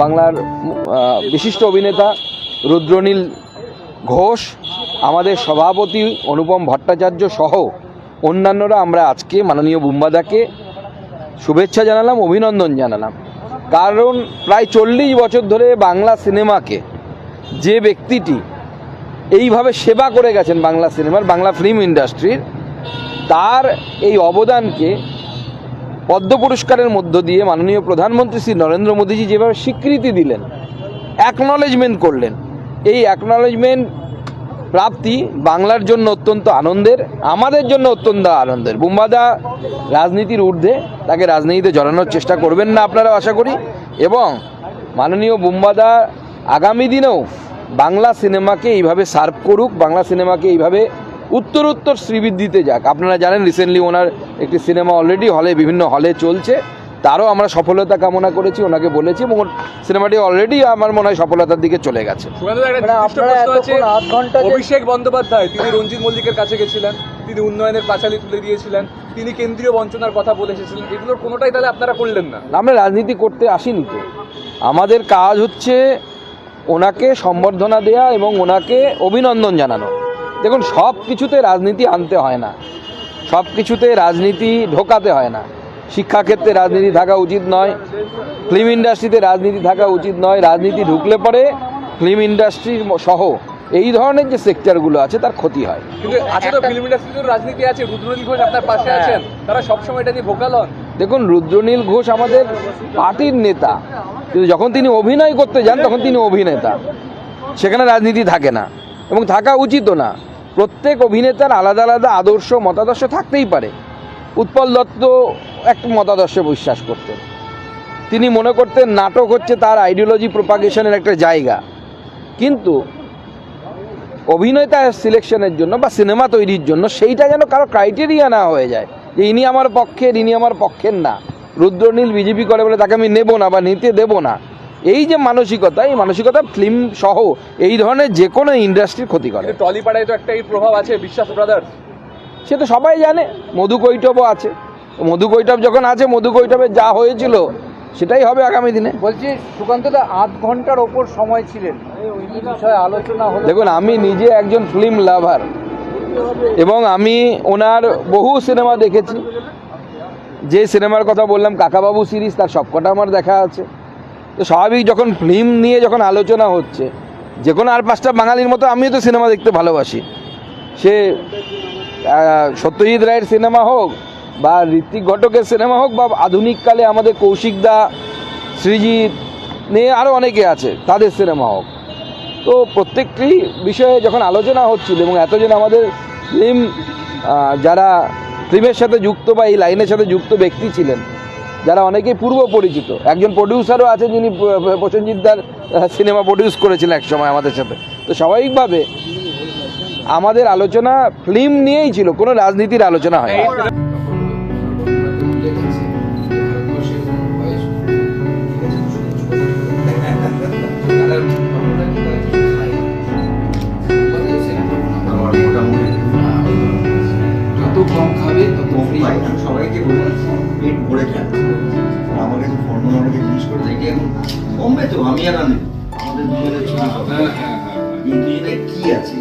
বাংলার বিশিষ্ট অভিনেতা রুদ্রনীল ঘোষ আমাদের সভাপতি অনুপম ভট্টাচার্য সহ অন্যান্যরা আমরা আজকে মাননীয় বুম্বাদাকে শুভেচ্ছা জানালাম অভিনন্দন জানালাম। কারণ প্রায় চল্লিশ বছর ধরে বাংলা সিনেমাকে যে ব্যক্তিটি এইভাবে সেবা করে গেছেন বাংলা সিনেমার, বাংলা ফিল্ম ইন্ডাস্ট্রির তার এই অবদানকে পদ্ম পুরস্কারের মধ্য দিয়ে মাননীয় প্রধানমন্ত্রী শ্রী নরেন্দ্র মোদীজি যেভাবে স্বীকৃতি দিলেন অ্যাকনলেজমেন্ট করলেন, এই অ্যাকনলেজমেন্ট প্রাপ্তি বাংলার জন্য অত্যন্ত আনন্দের, আমাদের জন্য অত্যন্ত আনন্দের। বুম্বাদা রাজনীতির ঊর্ধ্বে তাকে রাজনীতিতে জড়ানোর চেষ্টা করবেন না আপনারা, আশা করি। এবং মাননীয় বুম্বাদা আগামী দিনেও বাংলা সিনেমাকে এইভাবে সার্ভ করুক, বাংলা সিনেমাকে এইভাবে উত্তরোত্তর শ্রীবৃদ্ধিতে যাক। আপনারা জানেন রিসেন্টলি ওনার একটি সিনেমা অলরেডি হলে বিভিন্ন হলে চলছে। তারও আমরা সফলতা কামনা করেছি ওনাকে বলেছি এবং সিনেমাটি অলরেডি আমার মনে হয় সফলতার দিকে চলে গেছে। মানে অভিষেক বন্দ্যোপাধ্যায় তিনি রঞ্জিত মল্লিকের কাছে গেছিলেন তিনি উন্নয়নের পাঁচালি তুলে দিয়েছিলেন তিনি কেন্দ্রীয় বঞ্চনার কথা বলে এসেছিলেন এগুলোর কোনোটাই তাহলে আপনারা করলেন না? আমরা রাজনীতি করতে আসিনি তো। আমাদের কাজ হচ্ছে ওনাকে সম্বর্ধনা দেয়া এবং ওনাকে অভিনন্দন জানানো। দেখুন সব কিছুতে রাজনীতি আনতে হয় না। সব কিছুতে রাজনীতি ঢোকাতে হয় না। শিক্ষাক্ষেত্রে রাজনীতি থাকা উচিত নয় ফিল্ম ইন্ডাস্ট্রিতে রাজনীতি থাকা উচিত নয় রাজনীতি ঢুকলে পরে ফিল্ম ইন্ডাস্ট্রির সহ এই ধরনের যে সেক্টরগুলো আছে তার ক্ষতি হয়। কিন্তু আছে তো ফিল্ম ইন্ডাস্ট্রিতে রাজনীতি আছে রুদ্রনীল ঘোষ আপনার পাশে হ্যাঁ। আছেন তারা সবসময় এটা নিয়ে ভোকাল হন। দেখুন রুদ্রনীল ঘোষ আমাদের পার্টির নেতা কিন্তু যখন তিনি অভিনয় করতে যান তখন তিনি অভিনেতা। সেখানে রাজনীতি থাকে না এবং থাকা উচিতও না। প্রত্যেক অভিনেতার আলাদা আলাদা আদর্শ মতাদর্শ থাকতেই পারে। উৎপল দত্ত একটা মতাদর্শে বিশ্বাস করতেন। তিনি মনে করতেন নাটক হচ্ছে তার আইডিওলজি প্রোপাগেশনের একটা জায়গা। কিন্তু অভিনেতা সিলেকশনের জন্য বা সিনেমা তৈরির জন্য সেইটা যেন কারও ক্রাইটেরিয়া না হয়ে যায়। যে ইনি আমার পক্ষের ইনি আমার পক্ষের না। রুদ্রনীল বিজেপি করে বলে তাকে আমি নেব না বা নিতে দেব না। এই যে মানসিকতা এই মানসিকতা ফিল্ম সহ এই ধরনের যে কোনো ইন্ডাস্ট্রির ক্ষতি করে। টলিপাড়ায় তো একটা এই প্রভাব আছে বিশ্বাস ব্রাদার্স সে তো সবাই জানে মধু কৈটবও আছে। মধু কৈটব যখন আছে মধু কৈটবে যা হয়েছিল সেটাই হবে আগামী দিনে। বলছি সুকান্তদা আধ ঘণ্টার ওপর সময় ছিলেন। বিষয়ে আলোচনা হলো। দেখুন আমি নিজে একজন ফিল্ম লাভার এবং আমি ওনার বহু সিনেমা দেখেছি। যে সিনেমার কথা বললাম কাকাবাবু সিরিজ তার সবকটা আমার দেখা আছে। তো স্বাভাবিক যখন ফিল্ম নিয়ে যখন আলোচনা হচ্ছে যে কোনো আর পাঁচটা বাঙালির মতো আমিও তো সিনেমা দেখতে ভালোবাসি। সে সত্যজিৎ রায়ের সিনেমা হোক বা ঋত্বিক ঘটকের সিনেমা হোক বা আধুনিককালে আমাদের কৌশিক দা, সৃজিৎ নিয়ে আরও অনেকে আছে, তাদের সিনেমা হোক। তো প্রত্যেকটি বিষয়ে যখন আলোচনা হচ্ছিল এবং এতজন আমাদের ফিল্ম যারা ফিল্মের সাথে যুক্ত বা এই লাইনের সাথে যুক্ত ব্যক্তি ছিলেন, যারা অনেকেই পূর্ব পরিচিত, একজন প্রডিউসারও আছে যিনি প- প্রসেনজিৎ দার সিনেমা প্রডিউস করেছিলেন এক সময় আমাদের সাথে। তো স্বাভাবিকভাবে আমাদের আলোচনা ফিল্ম নিয়েই ছিল, কোনো রাজনীতির আলোচনা হয় আমি সবাইকে পেট ভরে খান আর আমার কাছে ফর্মুলা অনেকে জিনিস করে দেখি এখন কমবে তো আমি আর আমি। আমাদের দুজনের ছবি। হ্যাঁ হ্যাঁ হ্যাঁ এই দুজনে কি আছে?